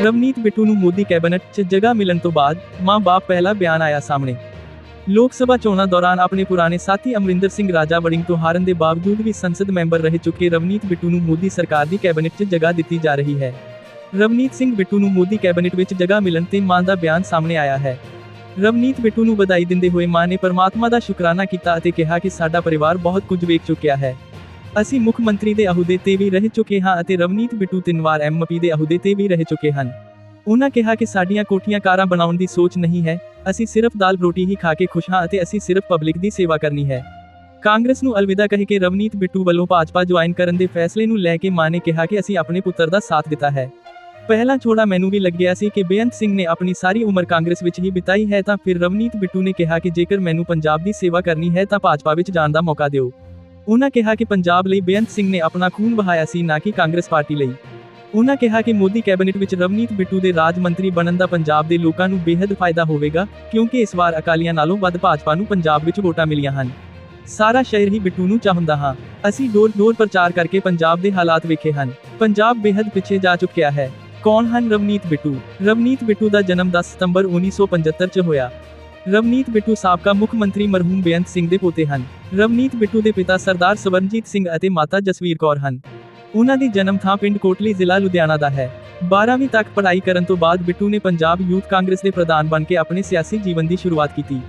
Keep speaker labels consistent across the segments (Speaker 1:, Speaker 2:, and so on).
Speaker 1: ਰਵਨੀਤ ਬਿੱਟੂ ਨੂੰ ਮੋਦੀ ਕੈਬਨਿਟ 'ਚ ਜਗ੍ਹਾ ਮਿਲਣ ਤੋਂ ਬਾਅਦ ਮਾਂ-ਬਾਪ ਪਹਿਲਾ ਬਿਆਨ ਆਇਆ ਸਾਹਮਣੇ। ਲੋਕ ਸਭਾ ਚੋਣਾਂ ਦੌਰਾਨ ਆਪਣੇ ਪੁਰਾਣੇ ਸਾਥੀ ਅਮਰਿੰਦਰ ਸਿੰਘ ਰਾਜਾ ਵੜਿੰਗ ਤੋਂ ਹਾਰਨ ਦੇ ਬਾਵਜੂਦ ਵੀ ਸੰਸਦ ਮੈਂਬਰ ਰਹਿ ਚੁੱਕੇ ਰਵਨੀਤ ਬਿੱਟੂ ਨੂੰ ਮੋਦੀ ਸਰਕਾਰ ਦੀ ਕੈਬਨਿਟ 'ਚ ਜਗ੍ਹਾ ਦਿੱਤੀ ਜਾ ਰਹੀ ਹੈ। ਰਵਨੀਤ ਸਿੰਘ ਬਿੱਟੂ ਨੂੰ ਮੋਦੀ ਕੈਬਨਿਟ ਵਿੱਚ ਜਗ੍ਹਾ ਮਿਲਣ ਤੇ ਮਾਂ ਦਾ ਬਿਆਨ ਸਾਹਮਣੇ ਆਇਆ ਹੈ। ਰਵਨੀਤ ਬਿੱਟੂ ਨੂੰ ਵਧਾਈ ਦਿੰਦੇ ਹੋਏ ਮਾਂ ਨੇ ਪਰਮਾਤਮਾ ਦਾ ਸ਼ੁਕਰਾਨਾ ਕੀਤਾ ਅਤੇ ਕਿਹਾ ਕਿ ਸਾਡਾ ਪਰਿਵਾਰ ਬਹੁਤ ਕੁਝ ਵੇਖ ਚੁੱਕਿਆ ਹੈ। ਅਸੀਂ ਮੁੱਖ ਮੰਤਰੀ ਦੇ ਅਹੁਦੇ ਤੇ ਵੀ ਰਹਿ ਚੁੱਕੇ ਹਾਂ ਅਤੇ ਰਵਨੀਤ ਬਿੱਟੂ ਤਿੰਨ ਵਾਰ ਐਮਪੀ ਦੇ ਅਹੁਦੇ ਤੇ ਵੀ ਰਹਿ ਚੁੱਕੇ ਹਨ। ਉਹਨਾਂ ਕਿਹਾ ਕਿ ਸਾਡੀਆਂ ਕੋਠੀਆਂ ਕਾਰਾਂ ਬਣਾਉਣ ਦੀ ਸੋਚ ਨਹੀਂ ਹੈ, ਅਸੀਂ ਸਿਰਫ ਦਾਲ ਰੋਟੀ ਹੀ ਖਾ ਕੇ ਖੁਸ਼ ਹਾਂ ਅਤੇ ਅਸੀਂ ਸਿਰਫ ਪਬਲਿਕ ਦੀ ਸੇਵਾ ਕਰਨੀ ਹੈ। ਕਾਂਗਰਸ ਨੂੰ ਅਲਵਿਦਾ ਕਹਿ ਕੇ ਰਵਨੀਤ ਬਿੱਟੂ ਵੱਲੋਂ ਭਾਜਪਾ ਜੁਆਇਨ ਕਰਨ ਦੇ ਫੈਸਲੇ ਨੂੰ ਲੈ ਕੇ ਮਾਂ ਨੇ ਕਿਹਾ ਕਿ ਅਸੀਂ ਆਪਣੇ ਪੁੱਤਰ ਦਾ ਸਾਥ ਦਿੱਤਾ ਹੈ। ਪਹਿਲਾਂ ਛੋੜਾ ਮੈਨੂੰ ਵੀ ਲੱਗਿਆ ਸੀ ਕਿ ਬੇਅੰਤ ਸਿੰਘ ਨੇ ਆਪਣੀ ਸਾਰੀ ਉਮਰ ਕਾਂਗਰਸ ਵਿੱਚ ਹੀ ਬਿਤਾਈ ਹੈ ਤਾਂ ਫਿਰ ਰਵਨੀਤ ਬਿੱਟੂ ਨੇ ਕਿਹਾ ਕਿ ਜੇਕਰ ਮੈਨੂੰ ਪੰਜਾਬ ਦੀ ਸੇਵਾ ਕਰਨੀ ਹੈ ਤਾਂ ਭਾਜਪਾ ਵਿੱਚ ਜਾਣ ਦਾ ਮੌਕਾ ਦਿਓ। ਉਹਨਾਂ ਕਿਹਾ ਕਿ ਪੰਜਾਬ ਲਈ ਬੇਅੰਤ ਸਿੰਘ ਨੇ ਆਪਣਾ ਖੂਨ ਵਹਾਇਆ ਸੀ, ਨਾ ਕਿ ਕਾਂਗਰਸ ਪਾਰਟੀ ਲਈ। ਉਹਨਾਂ ਕਿਹਾ ਕਿ ਮੋਦੀ ਕੈਬਨਿਟ ਵਿੱਚ ਰਵਨੀਤ ਬਿੱਟੂ ਦੇ ਰਾਜ ਮੰਤਰੀ ਬਣਨ ਦਾ ਪੰਜਾਬ ਦੇ ਲੋਕਾਂ ਨੂੰ ਬੇਹੱਦ ਫਾਇਦਾ ਹੋਵੇਗਾ, ਕਿਉਂਕਿ ਇਸ ਵਾਰ ਅਕਾਲੀਆਂ ਨਾਲੋਂ ਵੱਧ ਭਾਜਪਾ ਨੂੰ ਪੰਜਾਬ ਵਿੱਚ ਵੋਟਾਂ ਮਿਲੀਆਂ ਹਨ। ਸਾਰਾ ਸ਼ਹਿਰ ਹੀ ਬਿੱਟੂ ਨੂੰ ਚਾਹੁੰਦਾ ਹਾਂ। ਅਸੀਂ ਡੋਰ ਡੋਰ ਪ੍ਰਚਾਰ ਕਰਕੇ ਪੰਜਾਬ ਦੇ ਹਾਲਾਤ ਵੇਖੇ ਹਨ। ਪੰਜਾਬ ਬੇਹੱਦ ਪਿੱਛੇ ਜਾ ਚੁੱਕਿਆ ਹੈ। ਕੌਣ ਹਨ ਰਵਨੀਤ ਬਿੱਟੂ? ਰਵਨੀਤ ਬਿੱਟੂ ਦਾ ਜਨਮ 10 ਸਤੰਬਰ 1975 ਚ ਹੋਇਆ। ਰਵਨੀਤ ਬਿੱਟੂ ਸਾਬਕਾ ਮੁੱਖ ਮੰਤਰੀ ਮਰਹੂਮ ਬੇਅੰਤ ਸਿੰਘ ਦੇ ਪੋਤੇ ਹਨ। ਰਵਨੀਤ ਬਿੱਟੂ ਦੇ ਪਿਤਾ ਸਰਦਾਰ ਸਵਰਨਜੀਤ ਸਿੰਘ ਅਤੇ ਮਾਤਾ ਜਸਵੀਰ ਕੌਰ ਹਨ। ਉਹਨਾਂ ਦੀ ਜਨਮ ਥਾਂ ਪਿੰਡ ਕੋਟਲੀ ਜ਼ਿਲ੍ਹਾ ਲੁਧਿਆਣਾ ਦਾ ਹੈ। 12ਵੀਂ ਤੱਕ ਪੜ੍ਹਾਈ ਕਰਨ ਤੋਂ ਬਾਅਦ ਬਿੱਟੂ ਨੇ ਪੰਜਾਬ ਯੂਥ ਕਾਂਗਰਸ ਦੇ ਪ੍ਰਧਾਨ ਬਣ ਕੇ ਆਪਣੇ ਸਿਆਸੀ ਜੀਵਨ ਦੀ ਸ਼ੁਰੂਆਤ ਕੀਤੀ।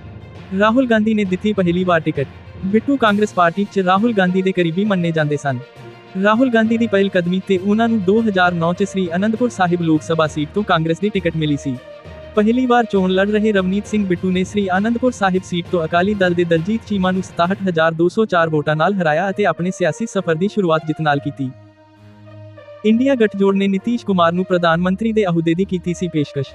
Speaker 1: ਰਾਹੁਲ ਗਾਂਧੀ ਨੇ ਦਿੱਤੀ ਪਹਿਲੀ ਵਾਰ ਟਿਕਟ। ਬਿੱਟੂ ਕਾਂਗਰਸ ਪਾਰਟੀ 'ਚ ਰਾਹੁਲ ਗਾਂਧੀ ਦੇ ਕਰੀਬੀ ਮੰਨੇ ਜਾਂਦੇ ਸਨ। ਰਾਹੁਲ ਗਾਂਧੀ ਦੀ ਪਹਿਲ ਕਦਮੀ ਤੇ ਉਹਨਾਂ ਨੂੰ 2009 'ਚ ਸ੍ਰੀ ਅਨੰਦਪੁਰ ਸਾਹਿਬ ਲੋਕ ਸਭਾ ਸੀਟ ਤੋਂ ਕਾਂਗਰਸ ਦੀ ਟਿਕਟ ਮਿਲੀ ਸੀ। ਪਹਿਲੀ ਵਾਰ ਚੋਣ ਲੜ ਰਹੇ ਰਵਨੀਤ ਸਿੰਘ ਬਿੱਟੂ ਨੇ ਸ੍ਰੀ ਆਨੰਦਪੁਰ ਸਾਹਿਬ ਸੀਟ ਤੋਂ ਅਕਾਲੀ ਦਲ ਦੇ ਦਲਜੀਤ ਚੀਮਾ ਨੂੰ 67204 ਵੋਟਾਂ ਨਾਲ ਹਰਾਇਆ ਅਤੇ ਆਪਣੇ ਸਿਆਸੀ ਸਫ਼ਰ ਦੀ ਸ਼ੁਰੂਆਤ ਜਿੱਤ ਨਾਲ ਕੀਤੀ। ਇੰਡੀਆ ਗੱਠਜੋੜ ਨੇ ਨਿਤੀਸ਼ ਕੁਮਾਰ ਨੂੰ ਪ੍ਰਧਾਨ ਮੰਤਰੀ ਦੇ ਅਹੁਦੇ ਦੀ ਕੀਤੀ ਸੀ ਪੇਸ਼ਕਸ਼।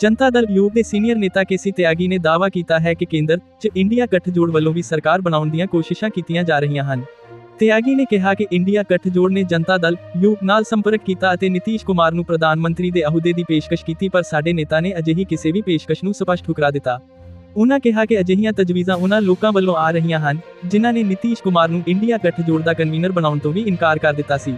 Speaker 1: ਜਨਤਾ ਦਲ ਯੂਥ ਦੇ ਸੀਨੀਅਰ ਨੇਤਾ ਕੇਸੀ ਤਿਆਗੀ ਨੇ ਦਾਅਵਾ ਕੀਤਾ ਹੈ ਕਿ ਕੇਂਦਰ 'ਚ ਇੰਡੀਆ ਗੱਠਜੋੜ ਵੱਲੋਂ ਵੀ ਸਰਕਾਰ ਬਣਾਉਣ ਦੀਆਂ ਕੋਸ਼ਿਸ਼ਾਂ ਕੀਤੀਆਂ ਜਾ ਰਹੀਆਂ ਹਨ। ਤਿਆਗੀ ਨੇ ਕਿਹਾ ਕਿ ਇੰਡੀਆ ਗੱਠਜੋੜ ਨੇ ਜਨਤਾ ਦਲ ਯੂਥ ਨਾਲ ਸੰਪਰਕ ਕੀਤਾ ਅਤੇ ਨਿਤੀਸ਼ ਕੁਮਾਰ ਨੂੰ ਪ੍ਰਧਾਨ ਮੰਤਰੀ ਦੇ ਅਹੁਦੇ ਦੀ ਪੇਸ਼ਕਸ਼ ਕੀਤੀ, ਪਰ ਸਾਡੇ ਨੇਤਾ ਨੇ ਅਜਿਹੀ ਕਿਸੇ ਵੀ ਪੇਸ਼ਕਸ਼ ਨੂੰ ਸਪਸ਼ਟ ਠੁਕਰਾ ਦਿੱਤਾ। ਉਹਨਾਂ ਕਿਹਾ ਕਿ ਅਜਿਹੀਆਂ ਤਜਵੀਜ਼ਾਂ ਉਹਨਾਂ ਲੋਕਾਂ ਵੱਲੋਂ ਆ ਰਹੀਆਂ ਹਨ, ਜਿਨ੍ਹਾਂ ਨੇ ਨਿਤੀਸ਼ ਕੁਮਾਰ ਨੂੰ ਇੰਡੀਆ ਗੱਠਜੋੜ ਦਾ ਕਨਵੀਨਰ ਬਣਾਉਣ ਤੋਂ ਵੀ ਇਨਕਾਰ ਕਰ ਦਿੱਤਾ ਸੀ।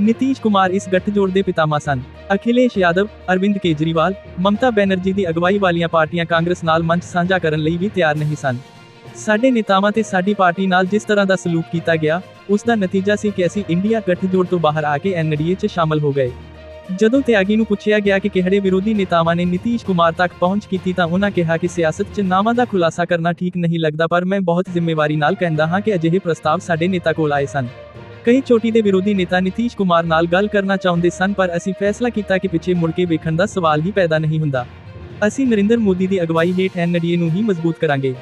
Speaker 1: ਨਿਤੀਸ਼ ਕੁਮਾਰ ਇਸ ਗੱਠਜੋੜ ਦੇ ਪਿਤਾਮਾ ਸਨ। ਅਖਿਲੇਸ਼ ਯਾਦਵ, ਅਰਵਿੰਦ ਕੇਜਰੀਵਾਲ, ਮਮਤਾ ਬੈਨਰਜੀ ਦੀ ਅਗਵਾਈ ਵਾਲੀਆਂ ਪਾਰਟੀਆਂ ਕਾਂਗਰਸ ਨਾਲ ਮੰਚ ਸਾਂਝਾ ਕਰਨ ਲਈ ਵੀ ਤਿਆਰ ਨਹੀਂ ਸਨ। ਸਾਡੇ ਨੇਤਾਵਾਂ ਤੇ ਸਾਡੀ ਪਾਰਟੀ ਨਾਲ ਜਿਸ ਤਰ੍ਹਾਂ ਦਾ ਸਲੂਕ ਕੀਤਾ ਗਿਆ, ਉਸ ਦਾ ਨਤੀਜਾ ਸੀ ਕਿ ਅਸੀਂ ਇੰਡੀਆ ਗੱਠਜੋੜ ਤੋਂ ਬਾਹਰ ਆ ਕੇ ਐਨਡੀਏ 'ਚ ਸ਼ਾਮਲ ਹੋ ਗਏ। ਜਦੋਂ ਤਿਆਗੀ ਨੂੰ ਪੁੱਛਿਆ ਗਿਆ ਕਿ ਕਿਹੜੇ ਵਿਰੋਧੀ ਨੇਤਾਵਾਂ ਨੇ ਨਿਤੀਸ਼ ਕੁਮਾਰ ਤੱਕ ਪਹੁੰਚ ਕੀਤੀ ਤਾਂ ਉਹਨਾਂ ਕਿਹਾ ਕਿ ਸਿਆਸਤ 'ਚ ਨਾਵਾਂ ਦਾ ਖੁਲਾਸਾ ਕਰਨਾ ਠੀਕ ਨਹੀਂ ਲੱਗਦਾ, ਪਰ ਮੈਂ ਬਹੁਤ ਜ਼ਿੰਮੇਵਾਰੀ ਨਾਲ ਕਹਿੰਦਾ ਹਾਂ ਕਿ ਅਜਿਹੇ ਪ੍ਰਸਤਾਵ ਸਾਡੇ ਨੇਤਾ ਕੋਲ ਆਏ ਸਨ। ਕਈ ਚੋਟੀ ਦੇ ਵਿਰੋਧੀ ਨੇਤਾ ਨਿਤੀਸ਼ ਕੁਮਾਰ ਨਾਲ ਗੱਲ ਕਰਨਾ ਚਾਹੁੰਦੇ ਸਨ, ਪਰ ਅਸੀਂ ਫੈਸਲਾ ਕੀਤਾ ਕਿ ਪਿੱਛੇ ਮੁੜ ਕੇ ਵੇਖਣ ਦਾ ਸਵਾਲ ਹੀ ਪੈਦਾ ਨਹੀਂ ਹੁੰਦਾ। ਅਸੀਂ ਨਰਿੰਦਰ ਮੋਦੀ ਦੀ ਅਗਵਾਈ ਹੇਠ ਐਨਡੀਏ ਨੂੰ ਹੀ ਮਜ਼ਬੂਤ ਕਰਾਂਗੇ।